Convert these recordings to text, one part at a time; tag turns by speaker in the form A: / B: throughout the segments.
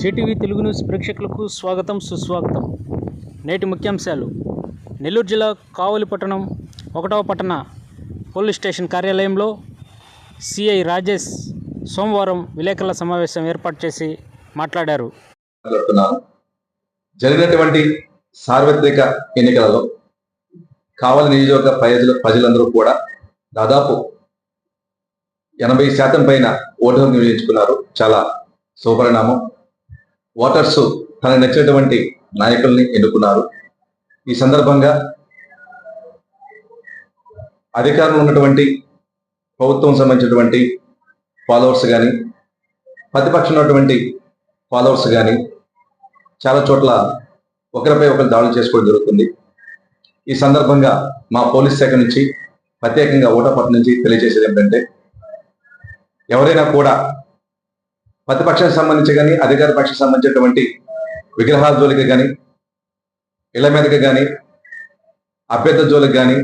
A: CTV Telugu news ప్రేక్షకులకు స్వాగతం సుస్వాగతం. నేటి ముఖ్యాంశాలు. నెల్లూరు జిల్లా కావలి పట్టణం ఒకటవ పట్టణ పోలీస్ స్టేషన్ కార్యాలయంలో సిఐ రాజేష్ సోమవారం విలేకరుల సమావేశం ఏర్పాటు చేసి మాట్లాడారు.
B: జరిగినటువంటి సార్వత్రిక ఎన్నికలలో కావలి నియోజకవర్గ ప్రజలు ప్రజలందరూ కూడా దాదాపు ఎనభై శాతం పైన ఓటు హక్కు వినియోగించుకున్నారు. చాలా శుభపరిణామం. ఓటర్స్ తనకు నచ్చినటువంటి నాయకుల్ని ఎన్నుకున్నారు. ఈ సందర్భంగా అధికారంలో ఉన్నటువంటి ప్రభుత్వం సంబంధించినటువంటి ఫాలోవర్స్ కానీ ప్రతిపక్షం ఉన్నటువంటి ఫాలోవర్స్ కానీ చాలా చోట్ల ఒకరిపై ఒకరు దాడులు చేసుకోవడం జరుగుతుంది. ఈ సందర్భంగా మా పోలీస్ శాఖ నుంచి ప్రత్యేకంగా ఓటపట్టు నుంచి తెలియజేసేది ఏంటంటే ఎవరైనా కూడా ప్రతిపక్షానికి సంబంధించి కానీ అధికార పక్షానికి సంబంధించినటువంటి విగ్రహాల జోలికి కానీ ఇళ్ళ మీదకి కానీ అభ్యర్థ జోలికి కానీ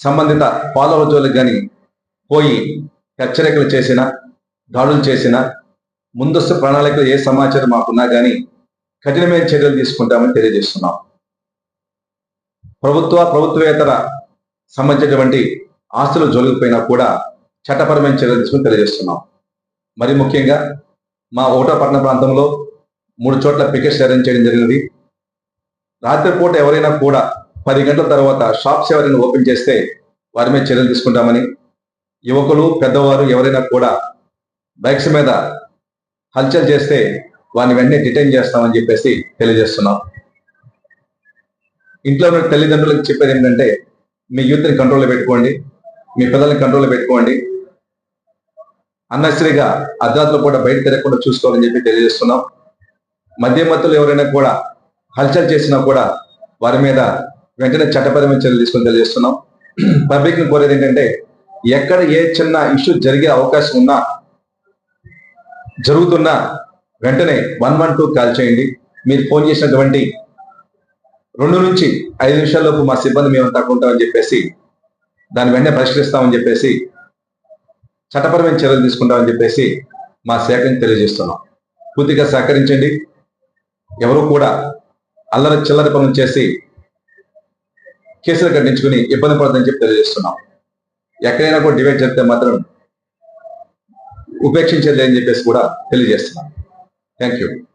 B: సంబంధిత ఫాలోవర్ జోలికి కానీ పోయి హెచ్చరికలు చేసిన దాడులు చేసిన ముందస్తు ప్రణాళికలు ఏ సమాచారం మాకున్నా కానీ కఠినమైన చర్యలు తీసుకుంటామని తెలియజేస్తున్నాం. ప్రభుత్వ ప్రభుత్వేతర సంబంధించినటువంటి ఆస్తులు జోలికిపోయినా కూడా చట్టపరమైన చర్యలు తీసుకుని తెలియజేస్తున్నాం. మరి ముఖ్యంగా మా ఓటపట్న ప్రాంతంలో మూడు చోట్ల పికెట్స్ అరేంజ్ చేయడం జరిగినది. రాత్రిపూట ఎవరైనా కూడా పది గంటల తర్వాత షాప్స్ ఎవరైనా ఓపెన్ చేస్తే వారి మీద చర్యలు తీసుకుంటామని యువకులు పెద్దవారు ఎవరైనా కూడా బైక్స్ మీద హల్చల్ చేస్తే వారిని వెంటనే డిటైన్ చేస్తామని చెప్పేసి తెలియజేస్తున్నాం. ఇంట్లో ఉన్న తల్లిదండ్రులకు చెప్పేది ఏంటంటే మీ యూత్ని కంట్రోల్లో పెట్టుకోండి మీ పిల్లల్ని కంట్రోల్లో పెట్టుకోండి అన్నశ్రీగా అర్ధరాత్రులు కూడా బయట తిరగకుండా చూసుకోవాలని చెప్పి తెలియజేస్తున్నాం. మధ్య మత్తులు ఎవరైనా కూడా హల్చల్ చేసినా కూడా వారి మీద వెంటనే చట్టపరమైన చర్యలు తీసుకొని తెలియజేస్తున్నాం. పబ్లిక్ని కోరేది ఏంటంటే ఎక్కడ ఏ చిన్న ఇష్యూ జరిగే అవకాశం ఉన్నా జరుగుతున్నా వెంటనే వన్ వన్ టూ కాల్ చేయండి. మీరు ఫోన్ చేసినటువంటి రెండు నుంచి ఐదు నిమిషాల్లోపు మా సిబ్బంది మేము తగ్గుంటామని చెప్పేసి దాన్ని వెంటనే పరిష్కరిస్తామని చెప్పేసి చట్టపరమైన చర్యలు తీసుకుంటామని చెప్పేసి మా శాఖని తెలియజేస్తున్నాం. పూర్తిగా సహకరించండి. ఎవరు కూడా అల్లరి చిల్లర పనులు చేసి కేసులు కట్టించుకుని ఇబ్బంది పడదని చెప్పి తెలియజేస్తున్నాం. ఎక్కడైనా కూడా డిబేట్ జరిగితే మాత్రం ఉపేక్షించలేదని అని చెప్పేసి కూడా తెలియజేస్తున్నాం. Thank you.